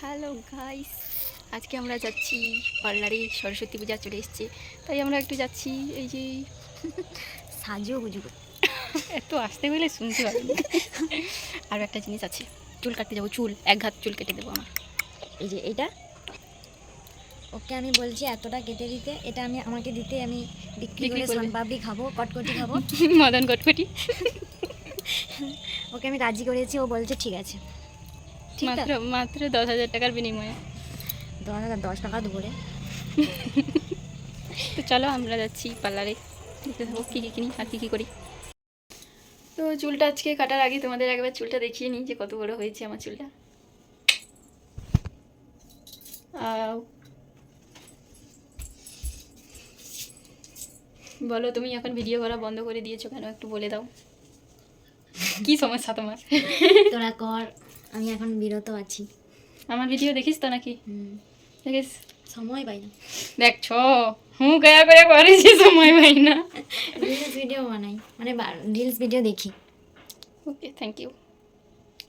Hello guys আজকে আমরা যাচ্ছি পার্লারে সরস্বতী পূজা চলে এসছে। তাই আমরা একটু যাচ্ছি এই যে সাজু গুজু এত আসতে গেলে শুনতে পারি আর একটা জিনিস আছে। চুল কাটতে যাব চুল এক ঘাত চুল কেটে দেবো আমার। এই যে এটা। ওকে আমি বলছি এতটা কেটে দিতে এটা আমি আমাকে দিতে আমি বিক্রি করে। সোনপাপড়ি খাব কটকটি খাব। মদন কটকটি। ওকে আমি রাজি করেছি ও বলছে ঠিক আছে? মাত্র মাত্র দশ হাজার টাকার বিনিময়ে। দশ হাজার দশ টাকা দুপুরে। তো চলো আমরা যাচ্ছি পার্লারে। দেখতে থাকব কী কী কিনি আর কী কী করি। তো চুলটা আজকে কাটার আগে তোমাদের একবার চুলটা দেখিয়ে নিই যে কত বড় হয়েছে আমার চুলটা। বলো তুমি এখন ভিডিও করা বন্ধ করে দিয়েছ কেন? একটু বলে দাও। কি সমস্যা তোমার? তোরা কর। আমি এখন বিরত আছি। আমার ভিডিও দেখিস তো নাকি? দেখিস? সময় পাই না। দেখছ হুঁ গয়া করে করেছি সময় পাই না। রিলস ভিডিও বানাই। মানে রিলস ভিডিও দেখি। ওকে থ্যাংক ইউ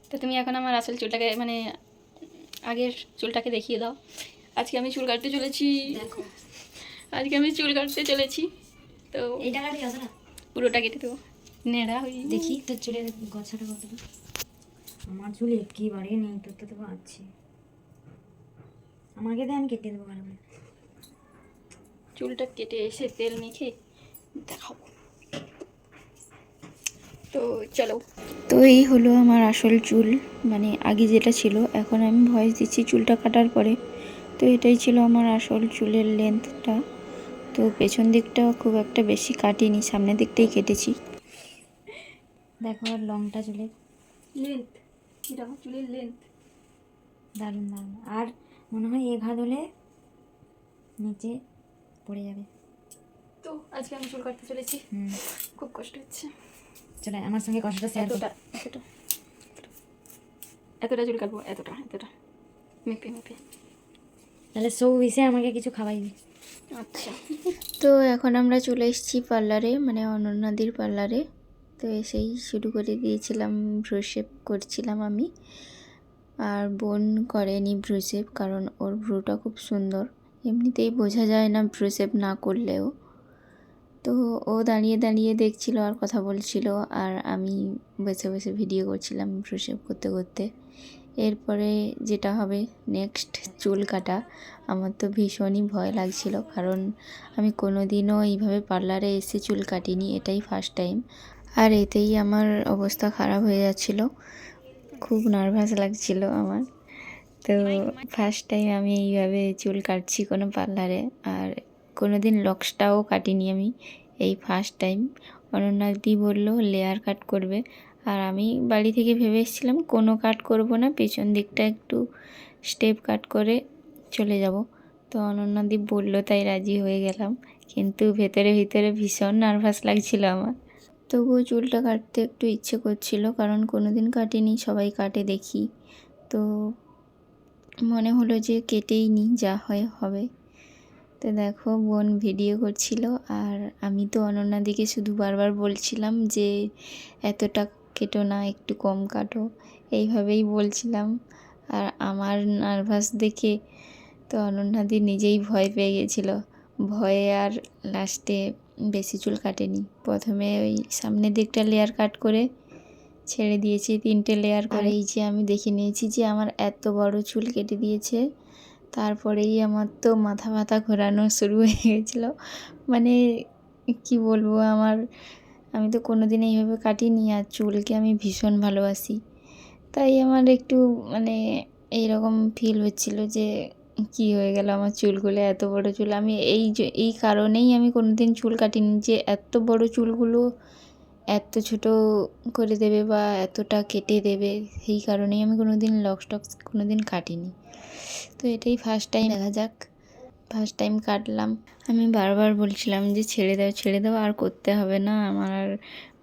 তো তুমি এখন আমার আসল চুলটাকে মানে আগের চুলটাকে দেখিয়ে দাও। আজকে আমি চুল কাটতে চলেছি। দেখো। আজকে আমি চুল কাটতে চলেছি। তো এই টাকাটি কত না পুরোটা কেটে দেবো। নেড়া হই দেখি তোর চুলের গছাটা কতটা? আমার চুল একেবারে নেই তোর তো তো আছে আমাকে দে আমি কেটে দেবো ভালো চুলটা কেটে এসে তেল মেখে দেখাবো। তো চলো। তো এই হলো আমার আসল চুল মানে আগে যেটা ছিল এখন আমি ভয়েস দিচ্ছি চুলটা কাটার পরে। তো এটাই ছিল আমার আসল চুলের লেন্থটা তো পেছন দিকটা খুব একটা বেশি কাটিনি সামনের দিকটাই কেটেছি। দেখো আর লংটা চুলে লেন্থ এটা আমার চুলের লেন্থ দারুণ দারুণ। আর মনে হয় এ ঘা ধরে নিচে পড়ে যাবে। তো আজকে আমি চুল কাটতে চলেছি। হুম। খুব কষ্ট হচ্ছে। চলে আমার সঙ্গে কষ্টটা শেয়ার এতটা এতটা এতটা। চুল কাটবো এতটা এতটা। মেপে মেপে। তাহলে সৌ বিষয়ে আমাকে কিছু খাওয়াইবি আচ্ছা। তো এখন আমরা চলে এসেছি পার্লারে মানে অনন্যাদির পার্লারে। তো এসেই শুরু করে দিয়েছিলাম ভ্রুশেপ করছিলাম আমি। আর বোন করেনি ভ্রুশেপ কারণ ওর ভ্রুটা খুব সুন্দর। এমনিতেই বোঝা যায় না ভ্রুশেপ না করলেও। তো ও দাঁড়িয়ে দাঁড়িয়ে দেখছিল আর কথা বলছিল, আর আমি বসে বসে ভিডিও করছিলাম ভ্রুশেপ করতে করতে। এরপরে যেটা হবে, নেক্সট চুল কাটা। আমার তো ভীষণই ভয় লাগছিল, কারণ আমি কোনো দিনও এইভাবে পার্লারে এসে চুল কাটিনি, এটাই ফার্স্ট টাইম আর এতেই আমার অবস্থা খারাপ হয়ে যাচ্ছিল। খুব নার্ভাস লাগছিল আমার। তো ফার্স্ট টাইম আমি এইভাবে চুল কাটছি কোনো পার্লারে আর কোনো দিন লক্সটাও কাটিনি আমি এই ফার্স্ট টাইম অনন্যাদি বলল লেয়ার কাট করবে। আর আমি বাড়ি থেকে ভেবে এসেছিলাম, কোনো কাট করব না, পেছন দিকটা একটু স্টেপ কাট করে চলে যাব। তো অনন্যাদীপ বলল, তাই রাজি হয়ে গেলাম। কিন্তু ভেতরে, ভিতরে ভীষণ নার্ভাস লাগছিল আমার। তবুও চুলটা কাটতে একটু ইচ্ছে করছিল, কারণ কোনো দিন কাটিনি, সবাই কাটে দেখি। তো মনে হলো যে কেটেই নি, যা হয় হবে। তো দেখো, বোন ভিডিও করছিল, আর আমি তো অনন্যাদিকে শুধু বারবার বলছিলাম যে, এতটা কেটো না, একটু কম কাটো। এইভাবেই বলছিলাম। আর আমার নার্ভাস দেখে তো অনন্যাদি নিজেই ভয় পেয়ে গেছিল। ভয়ে আর লাস্টে বেশি চুল কাটেনি। প্রথমে ওই সামনের দিকটা লেয়ার কাট করে ছেড়ে দিয়েছি, তিনটে লেয়ার করে। এই যে আমি দেখে নিয়েছি যে আমার এত বড় চুল কেটে দিয়েছে, তারপরেই আমার তো মাথা ব্যথা ঘোরানো শুরু হয়ে গেছিল। মানে কি বলব আমার, আমি তো কোনো দিন এইভাবে কাটিনি আর চুলকে আমি ভীষণ ভালোবাসি। তাই আমার একটু মানে এইরকম ফিল হচ্ছিল যে কি হয়ে গেল আমার চুলগুলো, এত বড় চুল? আমি এই এই কারণেই আমি কোনো দিন চুল কাটিনি যে এত বড় চুলগুলো এত ছোট করে দেবে বা এতটা কেটে দেবে, সেই কারণেই আমি কোনো দিন লক টক্স কোনো দিন কাটিনি। তো এটাই ফার্স্ট টাইম দেখা যাক। ফার্স্ট টাইম কাটলাম। আমি বারবার বলছিলাম যে ছেড়ে দাও ছেড়ে দাও, আর করতে হবে না। আমার আর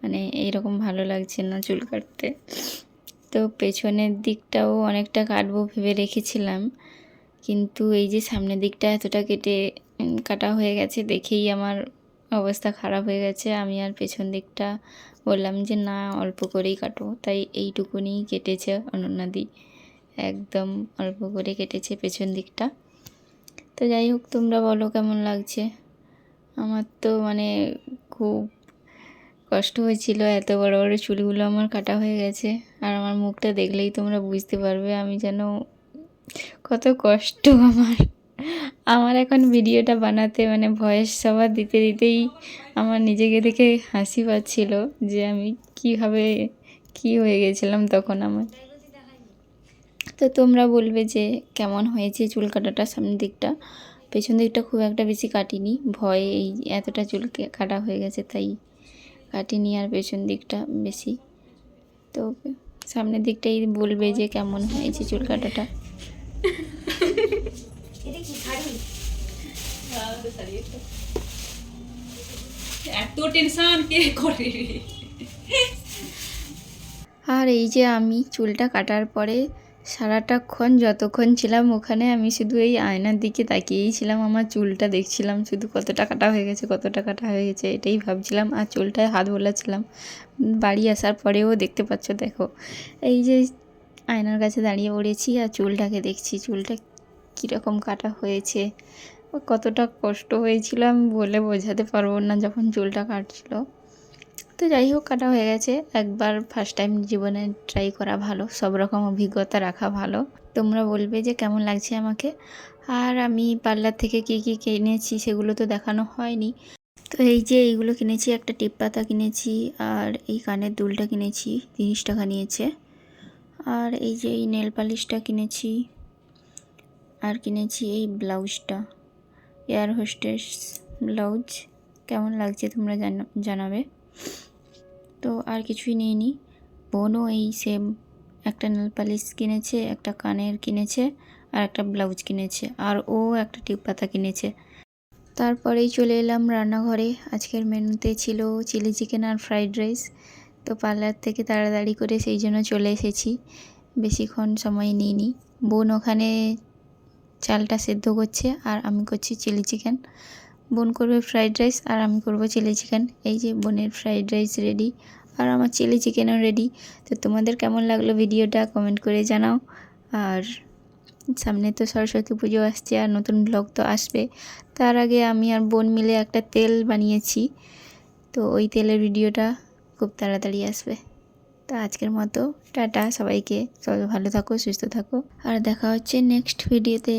মানে এইরকম ভালো লাগছে না চুল কাটতে। তো পেছনের দিকটাও অনেকটা কাটবো ভেবে রেখেছিলাম। কিন্তু এই যে সামনের দিকটা এতটা কেটে কাটা হয়ে গেছে দেখেই আমার অবস্থা খারাপ হয়ে গেছে। আমি আর পেছন দিকটা বললাম যে, না, অল্প করেই কাটো। তাই এইটুকুনি কেটেছে অনন্যাদি একদম অল্প করে কেটেছে পেছন দিকটা। তো যাই হোক, তোমরা বলো কেমন লাগছে? আমার তো মানে খুব কষ্ট হয়েছিল, এত বড় বড় চুলগুলো আমার কাটা হয়ে গেছে। আর আমার মুখটা দেখলেই তোমরা বুঝতে পারবে আমি যেন কত কষ্ট আমার। আমার এখন ভিডিওটা বানাতে মানে ভয়েস সবার দিতে দিতেই আমার নিজেকে দেখে হাসি পাচ্ছিল যে আমি কীভাবে, কী হয়ে গেছিলাম তখন আমার। তো তোমরা বলবে যে কেমন হয়েছে চুল কাটাটা সামনের দিকটা? পেছন দিকটা খুব একটা বেশি কাটিনি। ভয়ে এই এতটা চুল কাটা হয়ে গেছে তাই কাটিনি আর পেছন দিকটা বেশি। তো সামনের দিকটাই বলবে যে কেমন হয়েছে চুল কাটাটা। এটা কি শাড়ি? এত টেনশন কে করে? আর এই যে আমি চুলটা কাটার পরে সারাটাক্ষণ যতক্ষণ ছিলাম ওখানে আমি শুধু এই আয়নার দিকে তাকিয়েই ছিলাম আমার চুলটা দেখছিলাম শুধু কতটা কাটা হয়ে গেছে কতটা কাটা হয়ে গেছে এটাই ভাবছিলাম। আর চুলটায় হাত বোলাচ্ছিলাম। বাড়ি আসার পরেও দেখতে পাচ্ছ দেখো। এই যে আয়নার কাছে দাঁড়িয়ে পড়েছি আর চুলটাকে দেখছি। চুলটা কীরকম কাটা হয়েছে। কতটা কষ্ট হয়েছিল আমি বলে বোঝাতে পারব না যখন চুলটা কাটছিল। তো যাই হোক, কাটা হয়ে গেছে। একবার ফার্স্ট টাইম জীবনে ট্রাই করা ভালো, সব রকম অভিজ্ঞতা রাখা ভালো। তোমরা বলবে যে কেমন লাগছে আমাকে? আর আমি পার্লার থেকে কী কী কিনেছি সেগুলো তো দেখানো হয়নি। তো এই যে এইগুলো কিনেছি, একটা টিপ পাতা কিনেছি আর এই কানের দুলটা কিনেছি, তিরিশ টাকা নিয়েছে। আর এই যে এই নেল পালিশটা কিনেছি। আর কিনেছি এই ব্লাউজটা এয়ার হোস্টেস ব্লাউজ কেমন লাগছে তোমরা জানাবে। তো আর কিছুই নিইনি। বোনও এই সেম একটা নেল পালিশ কিনেছে, একটা কানের কিনেছে, আর একটা ব্লাউজ কিনেছে। আর ও একটা টিপ পাতা কিনেছে। তারপরেই চলে এলাম রান্নাঘরে। আজকের মেনুতে ছিল চিলি চিকেন আর ফ্রাইড রাইস তো পার্লার থেকে তাড়াতাড়ি করে সেই জন্য চলে এসেছি। বেশিক্ষণ সময় নিইনি। বোন ওখানে চালটা সেদ্ধ করছে আর আমি করছি চিলি চিকেন। বোন করবে ফ্রাইড রাইস আর আমি করব চিলি চিকেন। এই যে বোনের ফ্রাইড রাইস রেডি আর আমার চিলি চিকেনও রেডি। তো তোমাদের কেমন লাগল ভিডিওটা কমেন্ট করে জানাও। আর সামনে তো সরস্বতী পুজো আসছে আর নতুন ব্লগ তো আসবে। তার আগে আমি আর বোন মিলে একটা তেল বানিয়েছি। তো ওই তেলের ভিডিওটা খুব তাড়াতাড়ি আসবে। তো আজকের মতো, টাটা সবাইকে। সবাই ভালো থাকো, সুস্থ থাকো। আর দেখা হচ্ছে নেক্সট ভিডিওতে